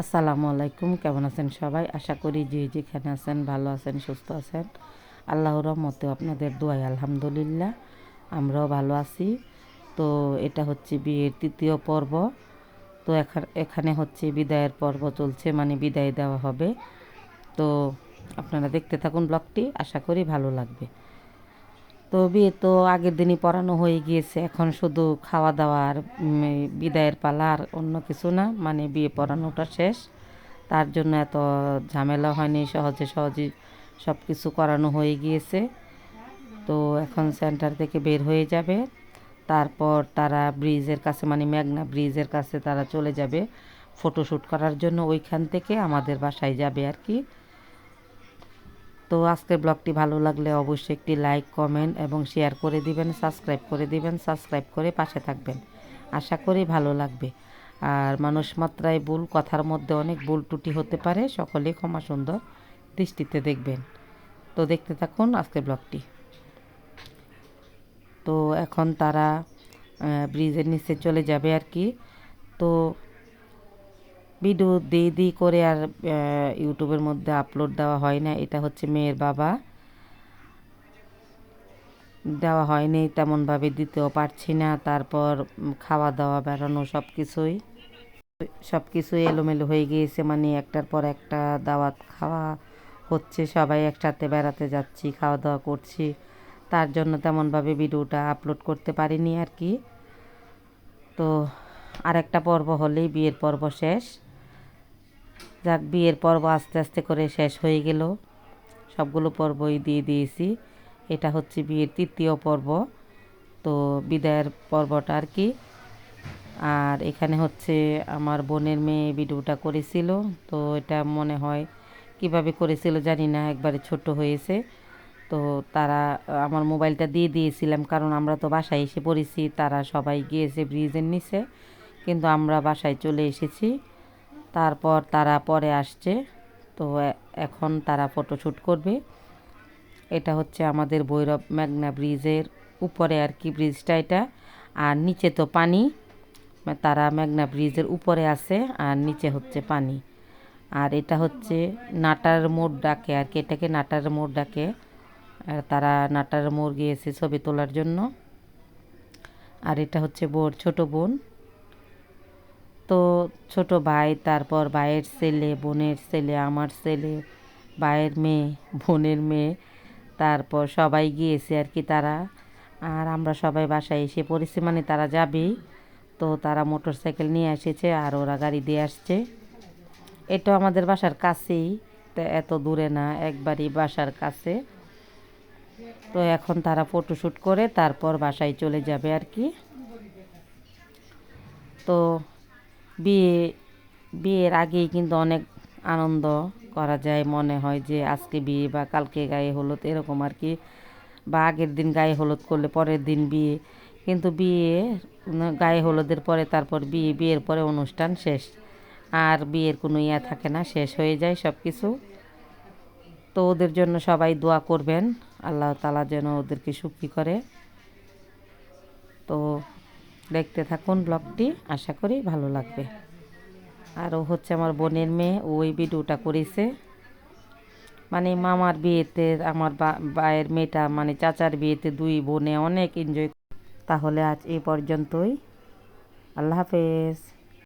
আসসালামু আলাইকুম, কেমন আছেন সবাই? আশা করি যে যেখানে আছেন, ভালো আছেন, সুস্থ আছেন। আল্লাহর রহমতে আপনাদের দোয়াই আলহামদুলিল্লাহ, আমরাও ভালো আছি। তো এটা হচ্ছে বিয়ের তৃতীয় পর্ব। তো এখানে হচ্ছে বিদায়ের পর্ব চলছে মানে বিদায় দেওয়া হবে। তো আপনারা দেখতে থাকুন ব্লগটি, আশা করি ভালো লাগবে। তো বিয়ে তো আগের দিনই পড়ানো হয়ে গিয়েছে। এখন শুধু খাওয়া দাওয়া আর বিদায়ের পালা আর অন্য কিছু না মানে বিয়ে পড়ানোটা শেষ। তার জন্য এত ঝামেলা হয়নি, সহজে সহজে সব কিছু করানো হয়ে গিয়েছে। তো এখন সেন্টার থেকে বের হয়ে যাবে। তারপর তারা ব্রিজের কাছে মানে মেঘনা ব্রিজের কাছে তারা চলে যাবে। ফটোশ্যুট করার জন্য ওইখান থেকে আমাদের বাসায় যাবে আর কি। তো আজকের ব্লগটি ভালো লাগলে অবশ্যই একটি লাইক, কমেন্ট এবং শেয়ার করে দিবেন, সাবস্ক্রাইব করে দিবেন, সাবস্ক্রাইব করে পাশে থাকবেন। আশা করি ভালো লাগবে। আর মানুষ মাত্রায় ভুল, কথার মধ্যে অনেক ভুল ত্রুটি হতে পারে, সকলেই ক্ষমা সুন্দর দৃষ্টিতে দেখবেন। তো দেখতে থাকুন আজকের ব্লগটি। তো এখন তারা ব্রিজের নিচে চলে যাবে আর কি। তো ভিডিও দিই দিই করে আর ইউটিউবের মধ্যে আপলোড দেওয়া হয় না। এটা হচ্ছে মেয়ের বাবা। দেওয়া হয়নি, তেমনভাবে দিতেও পারছি না। তারপর খাওয়া দাওয়া, বেড়ানো সব কিছুই সব কিছুই এলোমেলো হয়ে গিয়েছে মানে একটার পর একটা দাওয়াত খাওয়া হচ্ছে। সবাই একসাথে বেড়াতে যাচ্ছি, খাওয়া দাওয়া করছি। তার জন্য তেমনভাবে ভিডিওটা আপলোড করতে পারিনি আর কি। তো আরেকটা পর্ব হলেই বিয়ের পর্ব শেষ। যাক, বিয়ের পর্ব আস্তে আস্তে করে শেষ হয়ে গেল। সবগুলো পর্বই দিয়ে দিয়েছি। এটা হচ্ছে বিয়ের তৃতীয় পর্ব। তো বিদায়ের পর্বটা আর কি। আর এখানে হচ্ছে আমার বোনের মেয়ে ভিডিওটা করেছিল। তো এটা মনে হয় কীভাবে করেছিল জানি না, একবারে ছোট হয়েছে। তো তারা, আমার মোবাইলটা দিয়ে দিয়েছিলাম, কারণ আমরা তো বাসায় এসে পড়েছি, তারা সবাই গিয়েছে, ব্রিজের নিচে। কিন্তু আমরা বাসায় চলে এসেছি। তারপর তারা পরে আসছে। তো এখন তারা ফটোশ্যুট করবে। এটা হচ্ছে আমাদের ভৈরব মেঘনা ব্রিজের উপরে আর কি ব্রিজটা এটা। আর নিচে তো পানি। তারা মেঘনা ব্রিজের উপরে আছে আর নিচে হচ্ছে পানি। আর এটা হচ্ছে নাটার মোড় ডাকে আর কি, এটাকে নাটার মোড় ডাকে। আর তারা নাটার মোড় গিয়েছে ছবি তোলার জন্য। আর এটা হচ্ছে বোর, ছোট বোন। তো ছোট ভাই, তারপর ভাইয়ের ছেলে, বোনের ছেলে, আমার ছেলে, ভাইয়ের মেয়ে, বোনের মেয়ে, তারপর সবাই গিয়েছে আর কি তারা। আর আমরা সবাই বাসায় এসে পড়েছি মানে তারা যাবেই তো তারা মোটর সাইকেল নিয়ে এসেছে আর ওরা গাড়ি দিয়ে আসছে। এটা আমাদের বাসার কাছেই, তো এত দূরে না, একবারই বাসার কাছে। তো এখন তারা ফটোশ্যুট করে, তারপর বাসায় চলে যাবে আর কি। তো বিয়ে, বিয়ের আগেই কিন্তু অনেক আনন্দ করা যায়, মনে হয় যে আজকে বিয়ে বা কালকে গায়ে হলুদ, এরকম আর কি। বা আগের দিন গায়ে হলুদ করলে পরের দিন বিয়ে। কিন্তু বিয়ে গায়ে হলুদের পরে তারপর বিয়ে, বিয়ের পরে অনুষ্ঠান শেষ। আর বিয়ের কোনো ইয়া থাকে না, শেষ হয়ে যায় সব কিছু তো ওদের জন্য সবাই দোয়া করবেন, আল্লাহ তালা যেন ওদেরকে সুখী করে। তো দেখতে থাকুন ব্লগটি, আশা করি ভালো লাগবে। আর ও হচ্ছে আমার বোনের মেয়ে ওই ভিডিওটা করেছে। মানে মামার বিয়েতে, আমার বায়ের মেয়েটা মানে চাচার বিয়েতে দুই বোনে অনেক এনজয় তাহলে আজ এ পর্যন্তই। আল্লাহ হাফেজ।